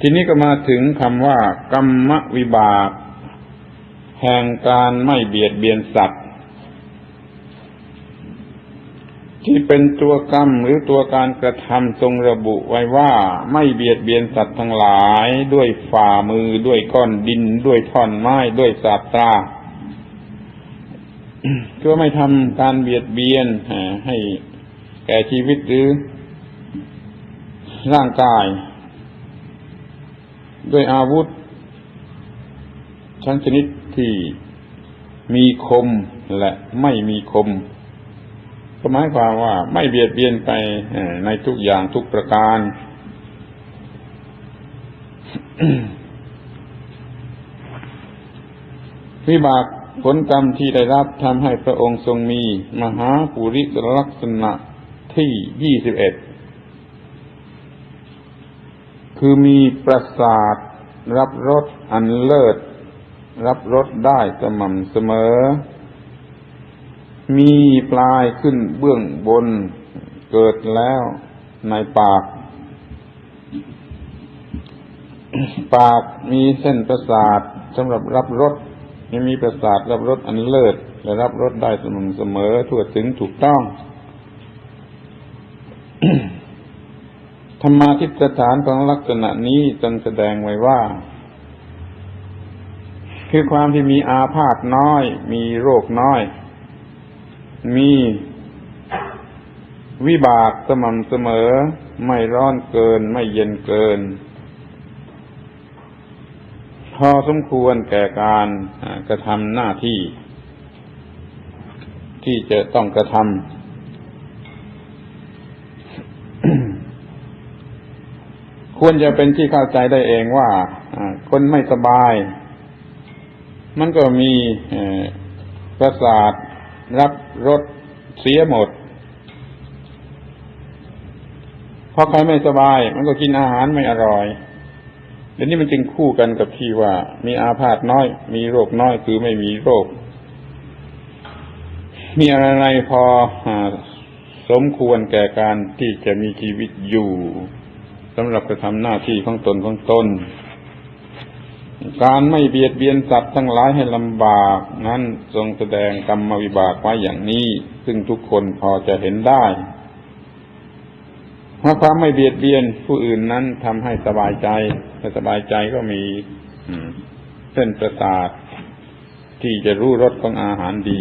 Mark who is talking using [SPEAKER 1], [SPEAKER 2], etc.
[SPEAKER 1] ทีนี้ก็มาถึงคำว่า กรรมวิบาก แห่งการไม่เบียดเบียนสัตว์ ที่เป็นตัวกรรมหรือตัวการกระทำทรงระบุไว้ว่าไม่เบียดเบียนสัตว์ทั้งหลาย ด้วยฝ่ามือด้วยก้อนดิน ด้วยท่อนไม้ด้วยสาตราก็ไม่ทำการเบียดเบียนให้แก่ชีวิตหรือร่างกาย ด้วยอาวุธชั้นชนิดที่มีคมและไม่มีคม ก็หมายความว่าไม่เบียดเบียนไปในทุกอย่างทุกประการ วิบากผลกรรมที่ได้รับทำให้พระองค์ทรงมี มหาปุริสลักษณะที่ยี่สิบเอ็ด คือมีประสาทรับรสอันเลิศ รับรสได้สม่ำเสมอ มีปลายขึ้นเบื้องบนเกิดแล้วในปาก ปากมีเส้นประสาทสำหรับรับรสยังมีประสาทรับรสอันเลิศและรับรสได้สม่ำเสมอทั่วถึงถูกต้อง ธรรมาทิฏฐานของลักษณะนี้จงแสดงไว้ว่า คือความที่มีอาพาธน้อย มีโรคน้อย มีวิบากสม่ำเสมอ ไม่ร้อนเกิน ไม่เย็นเกิน พอสมควรแก่การกระทำหน้าที่ ที่จะต้องกระทำ ควรจะเป็นที่เข้าใจได้เองว่าคนไม่สบาย มันก็มีประสาทรับรสเสียหมดพอใครไม่สบาย มันก็กินอาหารไม่อร่อยเดี๋ยวนี้มันจึงคู่กันกับที่ว่า มีอาพาธน้อย มีโรคน้อยคือไม่มีโรค มีอะไรพอสมควรแก่การที่จะมีชีวิตอยู่ สำหรับกระทำหน้าที่ของตนของตน การไม่เบียดเบียนสัตว์ทั้งหลายให้ลำบากนั้นทรงแสดงกรรมวิบากไว้อย่างนี้ ซึ่งทุกคนพอจะเห็นได้เพราะความไม่เบียดเบียนผู้อื่นนั้นทำให้สบายใจถ้าสบายใจก็มีเส้นประสาทที่จะรู้รสของอาหารดี